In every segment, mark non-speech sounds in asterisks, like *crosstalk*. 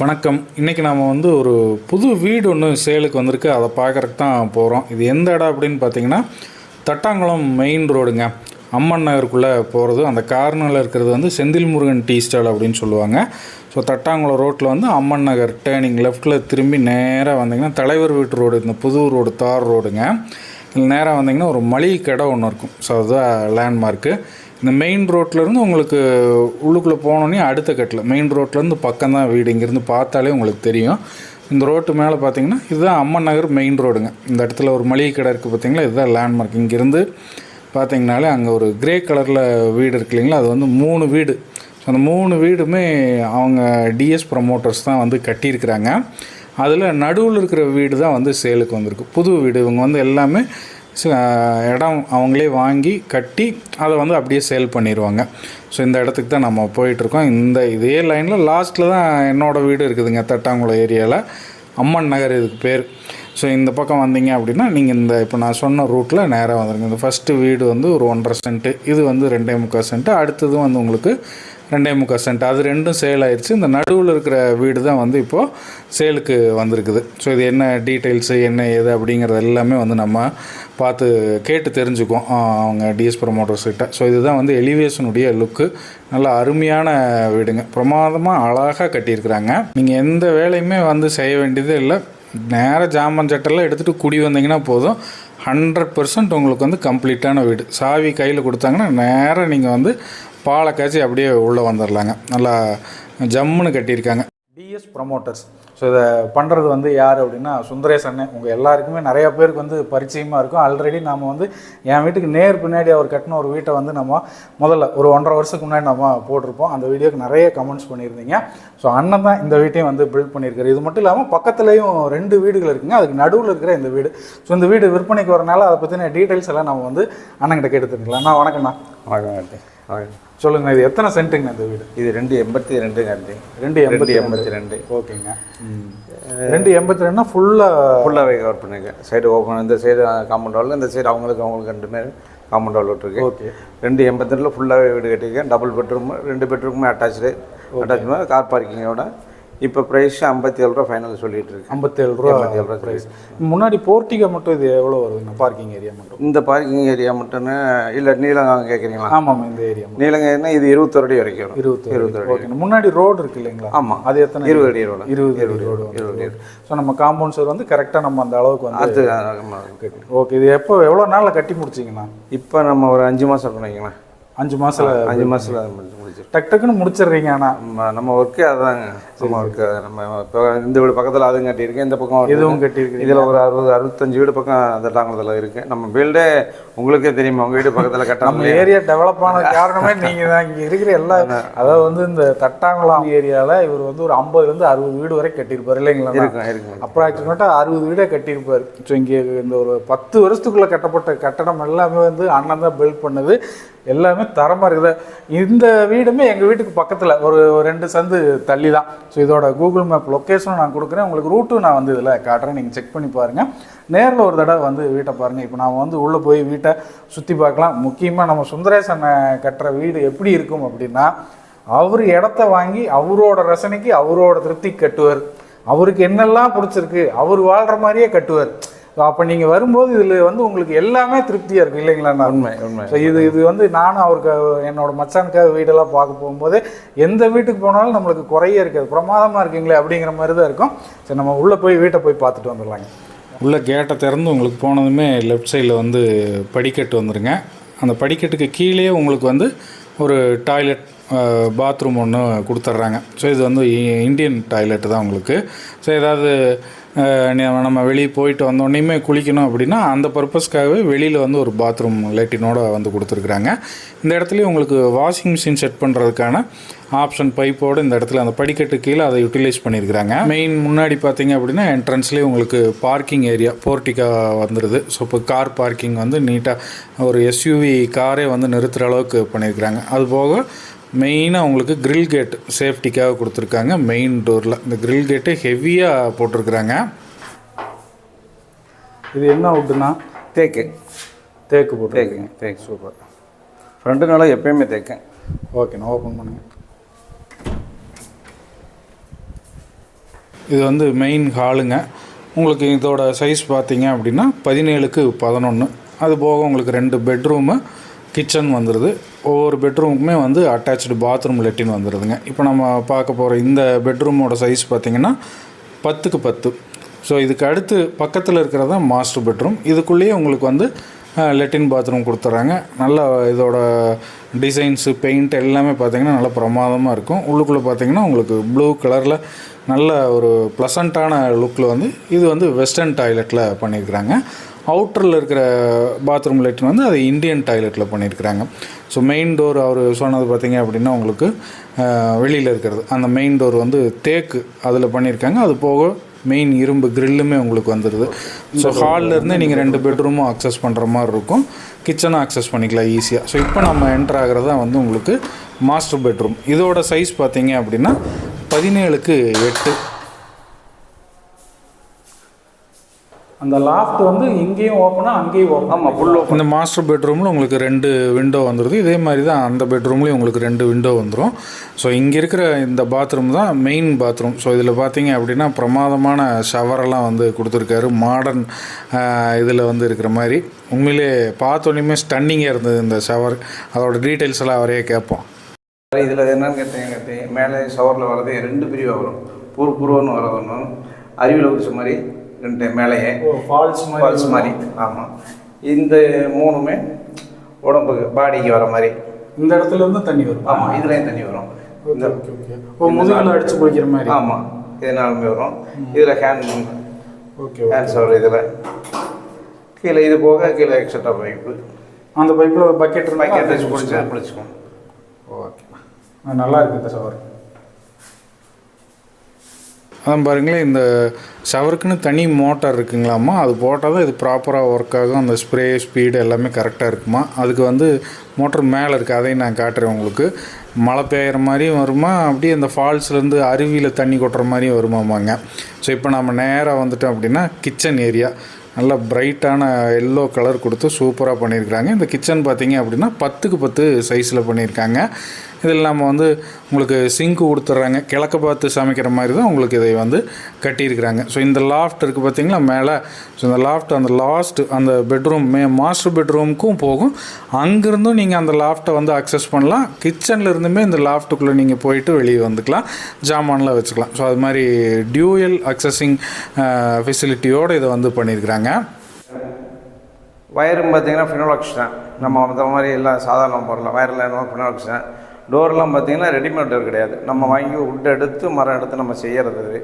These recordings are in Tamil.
வணக்கம். இன்றைக்கி நாம் வந்து ஒரு புது வீடு ஒன்று சேலுக்கு வந்திருக்கு. அதை பார்க்குறக்கு தான் போகிறோம் இது எந்த இடம் அப்படின்னு பார்த்தீங்கன்னா தட்டாங்குளம் மெயின் ரோடுங்க அம்மன் நகருக்குள்ளே போகிறது அந்த கார்னரில் இருக்கிறது வந்து செந்தில் முருகன் டீ ஸ்டால் அப்படின்னு சொல்லுவாங்க. ஸோ தட்டாங்குளம் ரோட்டில் வந்து அம்மன் நகர் டேர்னிங் லெஃப்ட்டில் திரும்பி நேராக வந்தீங்கன்னா தலைவர் வீட்டு ரோடு இந்த புது ரோடு தார் ரோடுங்க நேராக வந்தீங்கன்னா ஒரு மளிகை கடை ஒன்று இருக்கும். ஸோ அதுதான் லேண்ட்மார்க்கு இந்த மெயின் ரோட்லேருந்து உங்களுக்கு உள்ளுக்குள்ளே போனோன்னே அடுத்த கட்டில். மெயின் ரோட்லேருந்து பக்கம் தான் வீடு. இங்கேருந்து பார்த்தாலே உங்களுக்கு தெரியும். இந்த ரோட்டு மேலே பார்த்தீங்கன்னா இதுதான் அம்மன் நகர் மெயின் ரோடுங்க இந்த இடத்துல ஒரு மளிகை கடை இருக்குது பார்த்தீங்களா இதுதான் லேண்ட்மார்க் இங்கேருந்து பார்த்தீங்கனாலே அங்கே ஒரு கிரே கலரில் வீடு இருக்கு இல்லைங்களா? அது வந்து மூணு வீடு. ஸோ அந்த மூணு வீடுமே அவங்க டிஎஸ் ப்ரமோட்டர்ஸ் தான் வந்து கட்டியிருக்கிறாங்க. அதில் நடுவில் இருக்கிற வீடு தான் வந்து சேலுக்கு வந்திருக்கு. புது வீடு. இவங்க வந்து எல்லாமே இடம் அவங்களே வாங்கி கட்டி அதை வந்து அப்படியே சேல் பண்ணிடுவாங்க ஸோ இந்த இடத்துக்கு தான் நம்ம போயிட்டுருக்கோம். இந்த இதே லைனில் லாஸ்ட்டில் தான் என்னோடய வீடு இருக்குதுங்க தட்டாங்குளம் ஏரியாவில் அம்மன் நகர் இதுக்கு பேர். ஸோ இந்த பக்கம் வந்தீங்க அப்படின்னா நீங்கள் இந்த இப்போ நான் சொன்ன ரூட்டில் நேராக வந்துருங்க. இந்த ஃபஸ்ட்டு வீடு வந்து ஒரு ஒன்றரை சென்ட்டு இது வந்து ரெண்டே முக்கால் சென்ட்டு அடுத்தது வந்து உங்களுக்கு ரெண்டே முக்கால் சென்ட். அது ரெண்டும் சேல் ஆயிடுச்சு இந்த நடுவில் இருக்கிற வீடு தான் வந்து இப்போது சேலுக்கு வந்திருக்குது. ஸோ இது என்ன டீட்டெயில்ஸு என்ன ஏது அப்படிங்கிறது எல்லாமே வந்து நம்ம பார்த்து கேட்டு தெரிஞ்சுக்குவோம். அவங்க டிஎஸ் ப்ரமோட்டர்ஸ் கிட்ட. ஸோ இதுதான் வந்து எலிவேஷனுடைய லுக்கு நல்லா அருமையான வீடுங்க. பிரமாதமாக அழகாக கட்டியிருக்கிறாங்க. நீங்கள் எந்த வேலையுமே வந்து செய்ய வேண்டியதே இல்லை. நேராக ஜாமான் சட்டெல்லாம் எடுத்துகிட்டு குடி வந்தீங்கன்னா போதும். ஹண்ட்ரட் பர்சன்ட் உங்களுக்கு வந்து கம்ப்ளீட்டான வீடு. சாவி கையில் கொடுத்தாங்கன்னா நேராக நீங்கள் வந்து பாலை காய்ச்சி அப்படியே உள்ளே வந்துடலாங்க நல்லா ஜம்முன்னு கட்டியிருக்காங்க. டிஎஸ் ப்ரமோட்டர்ஸ் ஸோ இதை பண்ணுறது வந்து யார் அப்படின்னா சுந்தரேஷ் அண்ணன் உங்கள் எல்லாருக்குமே நிறைய பேருக்கு வந்து பரிச்சயமாக இருக்கும். ஆல்ரெடி நாம் வந்து என் வீட்டுக்கு நேர் பின்னாடி அவர் கட்டின ஒரு வீட்டை வந்து நம்ம முதல்ல ஒரு ஒன்றரை வருஷத்துக்கு முன்னாடி நம்ம போட்டிருப்போம். அந்த வீடியோக்கு நிறைய கமெண்ட்ஸ் பண்ணியிருந்தீங்க. ஸோ அண்ணன் தான் இந்த வீட்டையும் வந்து பில்ட் பண்ணியிருக்காரு. இது மட்டும் இல்லாமல் பக்கத்துலேயும் ரெண்டு வீடுகள் இருக்குங்க. அதுக்கு நடுவில் இருக்கிற இந்த வீடு. ஸோ இந்த வீடு விற்பனைக்கு வரனால அதை பற்றின டீட்டெயில்ஸ் எல்லாம் நம்ம வந்து அண்ணன்கிட்ட கேட்டு தெரிஞ்சுக்கலாம். அண்ணா வணக்கம்ண்ணா. வணக்கம் சொல்லுங்கள் இது எத்தனை சென்ட்டுங்க இந்த வீடு? இது ரெண்டு எண்பத்தி ரெண்டு கார்த்தி ரெண்டு. எண்பத்தி எண்பத்தி ரெண்டு. ஓகேங்க. ரெண்டு எண்பத்தி ரெண்டுனா ஃபுல்லாக ஃபுல்லாகவே கவர் பண்ணிருக்கேன் சைடு ஓப்பன் இந்த சைடு காம்பவுண்ட் வால் இந்த சைடு அவங்களுக்கு அவங்களுக்கு ரெண்டு பேர் காம்பவுண்ட் வால் விட்டுருக்கு. ஓகே ரெண்டு எண்பத்தி ரெண்டில் ஃபுல்லாகவே வீடு கட்டியிருக்கேன். டபுள் பெட்ரூம் ரெண்டு பெட்ரூமுமே அட்டாச்சு அட்டாச் கார் பார்க்கிங்கோட இப்போ ப்ரைஸ் ஐம்பத்தி ஏழு ரூபா ஃபைனல் சொல்லிட்டு இருக்கு. ஐம்பத்தேழு ரூபா ஐம்பத்தி ஏழு ரூபா ப்ரைஸ் முன்னாடி போர்ட்டிகா மட்டும் இது எவ்வளோ வருதுங்க பார்க்கிங் ஏரியா மட்டும். இந்த பார்க்கிங் ஏரியா மட்டும்னு இல்லை நீலங்காங்க கேட்குறீங்களா ஆமாம் இந்த ஏரியா மட்டும். நீலங்கன்னா இது இருபத்தொரு அடி வரைக்கும் வரும். இருபத்தி இருபத்தொரு ஓகே முன்னாடி ரோடு இருக்கு இல்லைங்களா? ஆமாம் அது எத்தனை இருபது அடி ரோடு இருபது அடி ரோடு இருபது அடி ஸோ நம்ம காம்பவுண்ட் சார் வந்து கரெக்டாக நம்ம அந்த அளவுக்கு வந்து அது. ஓகே இது எப்போ எவ்வளோ நாளில் கட்டி முடிச்சிங்கண்ணா? இப்போ நம்ம ஒரு அஞ்சு மாதம் பண்ணிக்கலாம் அஞ்சு மாசத்துல அஞ்சு மாதத்தில் டக் டக்குன்னு முடிச்சிடுறீங்க ஆனால் நம்ம நம்ம ஒர்க்கே அதாங்க. நம்ம ஒர்க்கு நம்ம இப்போ இந்த வீடு பக்கத்தில் அதுவும் கட்டியிருக்கேன் இந்த பக்கம் இதுவும் கட்டியிருக்கு இதில் ஒரு அறுபது அறுபத்தஞ்சு வீடு பக்கம் தட்டாங்குளத்தில் இருக்குது நம்ம வீடே உங்களுக்கே தெரியுமா உங்கள் வீடு பக்கத்தில் *laughs* நம்ம கட்டாமல் ஏரியா டெவலப் ஆனது காரணமே *laughs* நீங்க தான். இங்க இருக்கிற எல்லா அதாவது வந்து இந்த தட்டாங்குளம் ஏரியால இவர் வந்து ஒரு 50 ல இருந்து அறுபது வீடு வரை கட்டியிருப்பாரு இல்லைங்களா? இருக்கும் இருக்குங்க அப்ராக்சிமேட்டாக அறுபது வீடே கட்டியிருப்பார். ஸோ இங்கே இந்த ஒரு பத்து வருஷத்துக்குள்ள கட்டப்பட்ட கட்டடம் எல்லாமே வந்து அண்ணன் தான் பில்ட் பண்ணது. எல்லாமே தரமாக இருக்குது. இந்த வீடுமே எங்கள் வீட்டுக்கு பக்கத்தில் ஒரு ரெண்டு சந்து தள்ளி தான் ஸோ இதோட கூகுள் மேப் லொக்கேஷனும் நான் கொடுக்குறேன். உங்களுக்கு ரூட்டும் நான் வந்து இதில் காட்டுறேன். நீங்கள் செக் பண்ணி பாருங்கள் நேரில் ஒரு தடவை வந்து வீட்டை பாருங்கள் இப்போ நான் வந்து உள்ளே போய் வீட்டை சுற்றி பார்க்கலாம். முக்கியமாக நம்ம சுந்தரேசனை கட்டுற வீடு எப்படி இருக்கும் அப்படின்னா அவர் இடத்த வாங்கி அவரோட ரசனைக்கு அவரோட திருப்தி கட்டுவார். அவருக்கு என்னெல்லாம் பிடிச்சிருக்கு அவர் வாழ்கிற மாதிரியே கட்டுவார். அப்போ நீங்கள் வரும்போது இதில் வந்து உங்களுக்கு எல்லாமே திருப்தியாக இருக்கும். இல்லைங்களா உண்மை உண்மை ஸோ இது இது வந்து நானும் அவருக்கு என்னோட மச்சானுக்காக வீடெல்லாம் பார்க்க போகும்போது எந்த வீட்டுக்கு போனாலும் நம்மளுக்கு குறையே இருக்காது. பிரமாதமாக இருக்கீங்களே அப்படிங்கிற மாதிரி தான் இருக்கும். சரி நம்ம உள்ளே போய் வீட்டை போய் பார்த்துட்டு வந்துடலாங்க. உள்ள கேட்டை திறந்து உங்களுக்கு போனதுமே லெஃப்ட் சைடில் வந்து படிக்கட்டு வந்துருங்க. அந்த படிக்கட்டுக்கு கீழே உங்களுக்கு வந்து ஒரு டாய்லெட் பாத்ரூம் ஒன்று கொடுத்துட்றாங்க. ஸோ இது வந்து இந்தியன் டாய்லெட் தான் உங்களுக்கு. ஸோ ஏதாவது நம்ம வெளியே போயிட்டு வந்தோடனேயுமே குளிக்கணும் அப்படின்னா அந்த பர்பஸ்க்காகவே வெளியில் வந்து ஒரு பாத்ரூம் லேட்டினோட வந்து கொடுத்துருக்குறாங்க. இந்த இடத்துலையும் உங்களுக்கு வாஷிங் மிஷின் செட் பண்ணுறதுக்கான ஆப்ஷன் பைப்போடு இந்த இடத்துல அந்த படிக்கட்டு கீழே அதை யூட்டிலைஸ் பண்ணியிருக்கிறாங்க. மெயின் முன்னாடி பார்த்தீங்க அப்படின்னா என்ட்ரன்ஸ்லேயே உங்களுக்கு பார்க்கிங் ஏரியா போர்ட்டிக்கா வந்துடுது ஸோ இப்போ கார் பார்க்கிங் வந்து நீட்டாக ஒரு எஸ்யூவி காரே வந்து நிறுத்துகிற அளவுக்கு பண்ணியிருக்கிறாங்க. அதுபோக மெயினாக உங்களுக்கு கிரில் கேட் சேஃப்டிக்காக கொடுத்துருக்காங்க. மெயின் டோரில் இந்த கிரில் கேட்டு ஹெவியாக போட்டிருக்கிறாங்க. இது என்ன வுட்டுனா தேக்கு. தேக்கு போட்டு தேக்குங்க தேக்கு. சூப்பர். ஃப்ரெண்டு நாளாக எப்பயுமே தேக்கேன் ஓகே நான் ஓப்பன் பண்ணுங்க. இது வந்து மெயின் ஹாலுங்க உங்களுக்கு இதோட சைஸ் பார்த்தீங்க அப்படின்னா பதினேழுக்கு பதினொன்று அது போக உங்களுக்கு ரெண்டு பெட்ரூமு கிச்சன் வந்துடுது ஒவ்வொரு பெட்ரூமுக்குமே வந்து அட்டாச்சு பாத்ரூம் லெட்டின் வந்துடுதுங்க இப்போ நம்ம பார்க்க போகிற இந்த பெட்ரூமோட சைஸ் பார்த்தீங்கன்னா பத்துக்கு பத்து. ஸோ இதுக்கு அடுத்து பக்கத்தில் இருக்கிறது தான் மாஸ்டர் பெட்ரூம் இதுக்குள்ளேயே உங்களுக்கு வந்து லெட்டின் பாத்ரூம் கொடுத்துட்றாங்க நல்ல இதோட டிசைன்ஸு பெயிண்ட் எல்லாமே பார்த்தீங்கன்னா நல்ல பிரமாதமாக இருக்கும். உள்ளுக்குள்ளே பார்த்தீங்கன்னா உங்களுக்கு ப்ளூ கலரில் நல்ல ஒரு ப்ளசண்ட்டான லுக்கில் வந்து இது வந்து வெஸ்டர்ன் டாய்லெட்டில் பண்ணியிருக்கிறாங்க. அவுட்டரில் இருக்கிற பாத்ரூம் லெட்டின் வந்து அது இந்தியன் டாய்லெட்டில் பண்ணியிருக்கிறாங்க. ஸோ மெயின் டோர் அவர் சொன்னது பார்த்தீங்க அப்படின்னா உங்களுக்கு வெளியில் இருக்கிறது. அந்த மெயின் டோர் வந்து தேக்கு அதில் பண்ணியிருக்காங்க. அது போக மெயின் இரும்பு கிரில்லுமே உங்களுக்கு வந்துடுது ஸோ ஹால்லேருந்தே நீங்கள் ரெண்டு பெட்ரூமும் அக்சஸ் பண்ணுற மாதிரி இருக்கும். கிச்சனும் அக்சஸ் பண்ணிக்கலாம் ஈஸியாக ஸோ இப்போ நம்ம என்டர் ஆகிறது தான் வந்து உங்களுக்கு மாஸ்டர் பெட்ரூம் இதோட சைஸ் பார்த்தீங்க அப்படின்னா பதினேழுக்கு எட்டு. அந்த லாஃப்ட் வந்து இங்கேயும் ஓப்பனா அங்கேயும் ஓப்பன் ஆமாம் ஃபுல் இந்த மாஸ்டர் பெட்ரூமில் உங்களுக்கு ரெண்டு விண்டோ வந்துடுது இதே மாதிரி தான் அந்த பெட்ரூம்லேயும் உங்களுக்கு ரெண்டு விண்டோ வந்துடும் ஸோ இங்கே இருக்கிற இந்த பாத்ரூம் தான் மெயின் பாத்ரூம் ஸோ இதில் பார்த்தீங்க அப்படின்னா பிரமாதமான ஷவரெல்லாம் வந்து கொடுத்துருக்காரு. மாடர்ன் இதில் வந்து இருக்கிற மாதிரி. உண்மையிலே பார்த்தோன்னே ஸ்டன்னிங்காக இருந்தது இந்த ஷவர் அதோட டீட்டெயில்ஸ் எல்லாம் அவரே கேட்போம். இதில் என்னன்னு கேட்டீங்க கேட்டீங்க மேலே ஷவரில் வர்றது ரெண்டு பிரிவாக வரும் பூர் பூர்வன்னு வர ஒன்றும் அருவியில் குடிச்ச மாதிரி ரெண்டு மேலேயே. ஃபால்ஸ் மாதிரி ஃபால்ஸ் மாதிரி. ஆமாம் இந்த மூணுமே உடம்புக்கு பாடிக்கு வர மாதிரி. இந்த இடத்துல இருந்து தண்ணி வரும். ஆமாம் இதுலேயும் தண்ணி வரும். இந்த முதுகில் அடிச்சு குளிக்கிற மாதிரி. ஆமாம் இதனாலுமே வரும். இதில் ஹேண்ட் ஓகே ஹேண்ட் ஷவர் இதில். கீழே இது போக கீழே எக்ஸட்ரா பைப்பு அந்த பைப்பில் பக்கெட் பைக்கெட் வச்சு குடிச்சு குளிச்சுக்கோம் ஓகே. நல்லா இருக்கு இந்த ஷவர் அதான் பாருங்களேன் இந்த ஷவருக்குன்னு தனி மோட்டார் இருக்குங்களாம்மா. அது போட்டால் தான் இது ப்ராப்பராக ஒர்க் ஆகும். அந்த ஸ்ப்ரே ஸ்பீடு எல்லாமே கரெக்டாக இருக்குமா? அதுக்கு வந்து மோட்டர் மேலே இருக்குது அதையும் நான் காட்டுறேன் உங்களுக்கு. மழை பெய்கிற மாதிரியும் வருமா? அப்படியே அந்த ஃபால்ஸ்லேருந்து அருவியில் தண்ணி கொட்டுற மாதிரியும் வருமாமாங்க ஸோ இப்போ நம்ம நேராக வந்துட்டோம் அப்படின்னா கிச்சன் ஏரியா நல்லா பிரைட்டான எல்லோ கலர் கொடுத்து சூப்பராக பண்ணியிருக்கிறாங்க. இந்த கிச்சன் பார்த்தீங்க அப்படின்னா பத்துக்கு பத்து சைஸில் பண்ணியிருக்காங்க. இதில் நம்ம வந்து உங்களுக்கு சிங்க் கொடுத்துட்றாங்க. கிழக்கு பார்த்து சமைக்கிற மாதிரி தான் உங்களுக்கு இதை வந்து கட்டியிருக்கிறாங்க. ஸோ இந்த லாஃப்ட் இருக்குது பார்த்தீங்களா? மேலே. ஸோ இந்த லாஃப்ட் அந்த லாஸ்ட் அந்த பெட்ரூம் மே மாஸ்டர் பெட்ரூமுக்கும் போகும். அங்கேருந்தும் நீங்கள் அந்த லாஃப்ட்டை வந்து அக்சஸ் பண்ணலாம். கிச்சனில் இருந்துமே இந்த லாஃப்ட்டுக்குள்ளே நீங்கள் போயிட்டு வெளியே வந்துக்கலாம். ஜாமான்லாம் வச்சுக்கலாம். ஸோ அது மாதிரி டியூயல் அக்சஸிங் ஃபெசிலிட்டியோடு இதை வந்து பண்ணியிருக்கிறாங்க. வயரும் பார்த்தீங்கன்னா ஃபினோலாக்ஸ் தான் நம்ம அந்த மாதிரி எல்லாம் சாதாரண பொருள். வயரில் என்ன ஃபினோலாக்ஸ் தான் டோர்லாம் பார்த்தீங்கன்னா ரெடிமேட் டோர் கிடையாது. நம்ம வாங்கி உட் எடுத்து மரம் எடுத்து நம்ம செய்யறது இது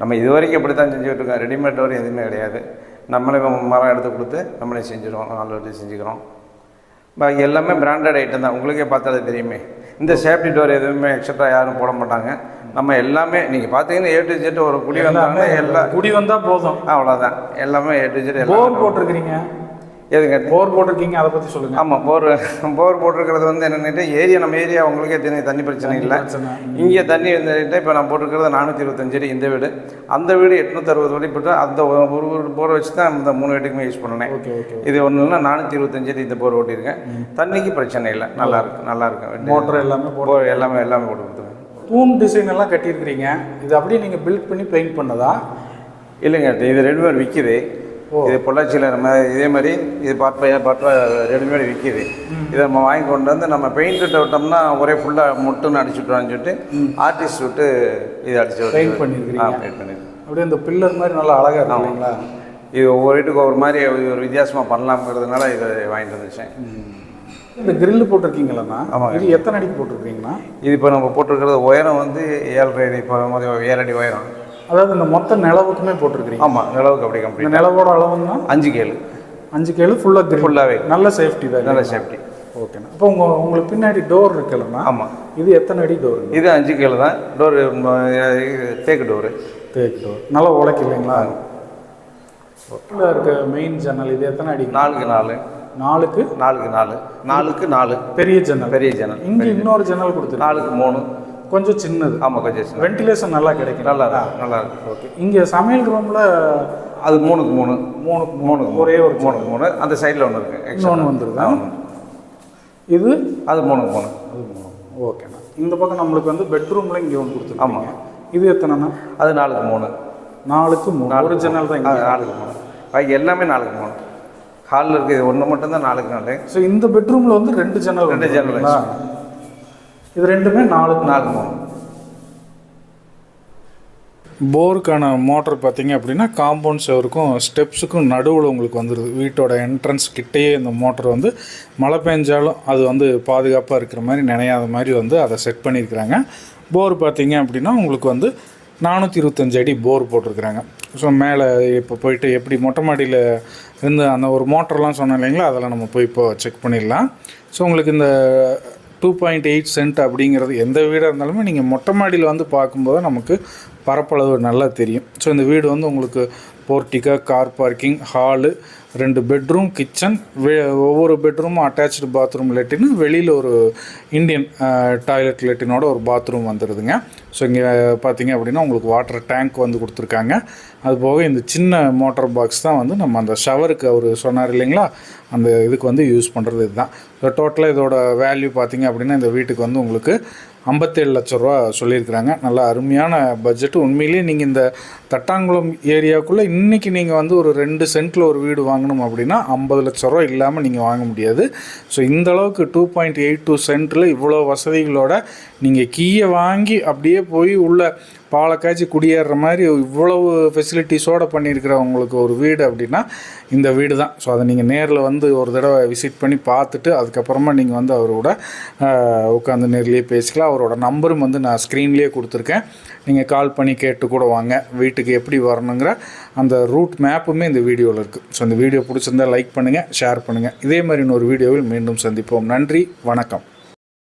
நம்ம இது வரைக்கும் அப்படி தான் செஞ்சுக்கிட்டு இருக்கோம். ரெடிமேட் டோர் எதுவுமே கிடையாது. நம்மளே மரம் எடுத்து கொடுத்து நம்மளே செஞ்சுருவோம். நாலு வாட்டி செஞ்சுக்கிறோம். பாக்கி எல்லாமே பிராண்டட் ஐட்டம் தான். உங்களுக்கே பார்த்தாலே தெரியுமே. இந்த சேஃப்டி டோர் எதுவுமே எக்ஸட்ரா யாரும் போட மாட்டாங்க. நம்ம எல்லாமே நீங்கள் பார்த்தீங்கன்னா ஏ டு ஜெட் ஒரு குடி வந்தாங்கன்னா எல்லாம் குடி வந்தா போதும். அவ்வளோதான் எல்லாமே ஏ டு ஜெட் போர் எல்லாம் போட்டிருக்கிறீங்க. எதுங்க? போர் போட்டிருக்கீங்க அதை பத்தி சொல்லுங்க. ஆமாம் போர் போர் போட்டிருக்கிறது வந்து என்னென்ன ஏரியா நம்ம ஏரியா உங்களுக்கே தெரியும் தண்ணி பிரச்சனை இல்லை. இங்கே தண்ணி இருந்துட்டு இப்போ நான் போட்டிருக்கிறது நானூற்றி இருபத்தஞ்சு அடி இந்த வீடு. அந்த வீடு எட்நூற்றி அறுபது அடி போட்டு அந்த ஒரு ஒரு போர் வச்சு தான் இந்த மூணு வீட்டுக்குமே யூஸ் பண்ணினேன். ஓகே ஓகே இது ஒன்றும் இல்லை நானூற்றி இருபத்தஞ்சு அடி இந்த போர் ஓட்டியிருக்கேன். தண்ணிக்கு பிரச்சனை இல்லை. நல்லா இருக்கு நல்லா இருக்கு. மோட்டர் எல்லாமே போர் எல்லாமே எல்லாமே போட்டு கொடுத்துருவேன். தூண் டிசைன் எல்லாம் கட்டியிருக்கிறீங்க. இது அப்படியே நீங்க பில்ட் பண்ணி பெயிண்ட் பண்ணதா? இல்லைங்க இது ரெடிமேட் விற்கிது இது பொள்ளாச்சியில் நம்ம இதே மாதிரி இது பார்ட் பை பார்ட் ரெடிமேட் விற்கிது இதை நம்ம வாங்கி கொண்டு வந்து நம்ம பெயிண்ட் விட்டோம்னா ஒரே ஃபுல்லாக முட்டுன்னு அடிச்சு விட்டுவான்னு சொல்லிட்டு ஆர்டிஸ்ட் விட்டு இதை அடிச்சு விட்டு பெயிண்ட் பண்ணிருக்கேன் அப்படியே இந்த பில்லர் மாதிரி நல்லா அழகா இருக்கு இல்லைங்களா? இது ஒவ்வொரு வீட்டுக்கு ஒவ்வொரு மாதிரி ஒரு வித்தியாசமாக பண்ணலாம்ங்கிறதுனால இதை வாங்கிட்டு வந்துச்சேன் இந்த கிரில் போட்டிருக்கீங்களா ஆமாங்க. இது எத்தனை அடிக்கு போட்டிருக்கீங்கன்னா இது இப்போ நம்ம போட்டிருக்கிறது உயரம் வந்து ஏழரை அடி இப்போ மாதிரி ஏழு அடி உயரம். அதாவது இந்த மொத்த நிலவுக்குமே போட்டிருக்கிறீங்க. ஆமாம் நிலவுக்கு அப்படி இந்த கம்ப்ளீட் நிலவோட அளவுன்னா? அஞ்சு கேளு. அஞ்சு கேளு ஃபுல்லா கிரில் ஃபுல்லாகவே நல்ல சேஃப்டி தான் நல்ல சேஃப்டி ஓகேண்ணா இப்போ உங்க உங்களுக்கு பின்னாடி டோர் இருக்குல்லண்ணா? ஆமாம் இது எத்தனை அடி டோர் இது அஞ்சு கேளு தான். டோரு தேக்கு டோரு தேக்கு டோர் நல்லா உழைக்கு இல்லைங்களா? கீழே இருக்க மெயின் ஜன்னல் இது எத்தனை அடி? நாலுக்கு நாலு. நாலுக்கு? நாலுக்கு நாலு. நாலுக்கு நாலு. பெரிய ஜன்னல் பெரிய ஜன்னல் இங்க இன்னொரு ஜன்னல் கொடுத்துருக்கு நாலுக்கு மூணு. கொஞ்சம் சின்னது. ஆமாம் கொஞ்சம். வென்டிலேஷன் நல்லா கிடைக்கும். நல்லா நல்லா இருக்கு ஓகே. இங்க சமையல் ரூம்ல அது மூணுக்கு மூணு. மூணுக்கு மூணு. மூணுக்கு ஒரே ஒரு மூணுக்கு மூணு. அந்த சைடில் ஒன்று இருக்கு. Extra. இன்னொன்று வந்துருதா ஆமாம். இது? அது மூணுக்கு மூணு. ஓகேண்ணா இந்த பக்கம் நம்மளுக்கு வந்து பெட்ரூம்ல இங்க ஒன்று கொடுத்துருக்கீங்க. இது எத்தனைண்ணா அது நாலுக்கு மூணு. நாலுக்கு மூணு. ஒரு ஜன்னல் தான் அது நாலுக்கு மூணு. பாக்கி எல்லாமே நாலுக்கு மூணு. ஹாலில் இருக்குது ஒன்று மட்டும்தான் நாலுக்கு நாலு. ஸோ இந்த பெட்ரூமில் வந்து ரெண்டு ஜன்னல் ரெண்டு ஜன்னல்? இது ரெண்டுமே நாலுக்கு நாள் போருக்கான மோட்டர் பார்த்தீங்க அப்படின்னா காம்பவுண்ட் செவருக்கும் ஸ்டெப்ஸுக்கும் நடுவில் உங்களுக்கு வந்துடுது வீட்டோட என்ட்ரன்ஸ் கிட்டேயே இந்த மோட்டர் வந்து மழை பெஞ்சாலும் அது வந்து பாதுகாப்பாக இருக்கிற மாதிரி நினையாத மாதிரி வந்து அதை செட் பண்ணியிருக்கிறாங்க. போர் பார்த்தீங்க அப்படின்னா உங்களுக்கு வந்து நானூற்றி இருபத்தஞ்சு அடி போர் போட்டிருக்கிறாங்க. ஸோ மேலே இப்போ போயிட்டு எப்படி மொட்டை மாடியில் இருந்து அந்த ஒரு மோட்டர்லாம் சொன்னேன் இல்லைங்களா அதெல்லாம் நம்ம போய் இப்போ செக் பண்ணிடலாம். ஸோ உங்களுக்கு இந்த டூ பாயிண்ட் எயிட் சென்ட் அப்படிங்கிறது எந்த வீடாக இருந்தாலுமே நீங்கள் மொட்டை மாடியில் வந்து பார்க்கும்போது நமக்கு பரப்பளவு நல்லா தெரியும். ஸோ இந்த வீடு வந்து உங்களுக்கு போர்ட்டிகா கார் பார்க்கிங் ஹாலு ரெண்டு பெட்ரூம் கிச்சன் வெ ஒவ்வொரு பெட்ரூமும் அட்டாச்சு பாத்ரூம் லெட்டின் வெளியில் ஒரு இந்தியன் டாய்லெட் லெட்டினோட ஒரு பாத்ரூம் வந்துடுதுங்க ஸோ இங்கே பார்த்தீங்க அப்படின்னா உங்களுக்கு வாட்டர் டேங்க் வந்து கொடுத்துருக்காங்க. அது போக இந்த சின்ன மோட்டார் பாக்ஸ் தான் வந்து நம்ம அந்த ஷவருக்கு அவர் சொன்னார் இல்லைங்களா? அந்த இதுக்கு வந்து யூஸ் பண்ணுறது இதுதான். ஸோ டோட்டலாக இதோட வேல்யூ பார்த்தீங்க அப்படின்னா இந்த வீட்டுக்கு வந்து உங்களுக்கு ஐம்பத்தேழு லட்ச ரூபா சொல்லியிருக்கிறாங்க. நல்லா அருமையான பட்ஜெட்டு உண்மையிலேயே நீங்கள் இந்த தட்டாங்குளம் ஏரியாவுக்குள்ளே இன்றைக்கி நீங்கள் வந்து ஒரு ரெண்டு சென்ட்டில் ஒரு வீடு வாங்கணும் அப்படின்னா ஐம்பது லட்ச ரூபா இல்லாமல் நீங்கள் வாங்க முடியாது. ஸோ இந்த அளவுக்கு டூ பாயிண்ட் எயிட் டூ சென்ட்டில் இவ்வளோ வசதிகளோட நீங்கள் கீயை வாங்கி அப்படியே போய் உள்ள பாலக்காய்ச்சி குடியேறுற மாதிரி இவ்வளவு ஃபெசிலிட்டிஸோடு பண்ணியிருக்கிறவங்களுக்கு ஒரு வீடு அப்படின்னா இந்த வீடு தான் ஸோ அதை நீங்கள் நேரில் வந்து ஒரு தடவை விசிட் பண்ணி பார்த்துட்டு அதுக்கப்புறமா நீங்கள் வந்து அவரோட உட்காந்து நேர்லேயே பேசிக்கலாம். அவரோட நம்பரும் வந்து நான் ஸ்க்ரீன்லேயே கொடுத்துருக்கேன். நீங்கள் கால் பண்ணி கேட்டு கூட வாங்க. வீட்டுக்கு எப்படி வரணுங்கிற அந்த ரூட் மேப்புமே இந்த வீடியோவில் இருக்குது ஸோ இந்த வீடியோ பிடிச்சிருந்தா லைக் பண்ணுங்கள் ஷேர் பண்ணுங்கள் இதே மாதிரி இன்னொரு வீடியோவில் மீண்டும் சந்திப்போம். நன்றி வணக்கம்.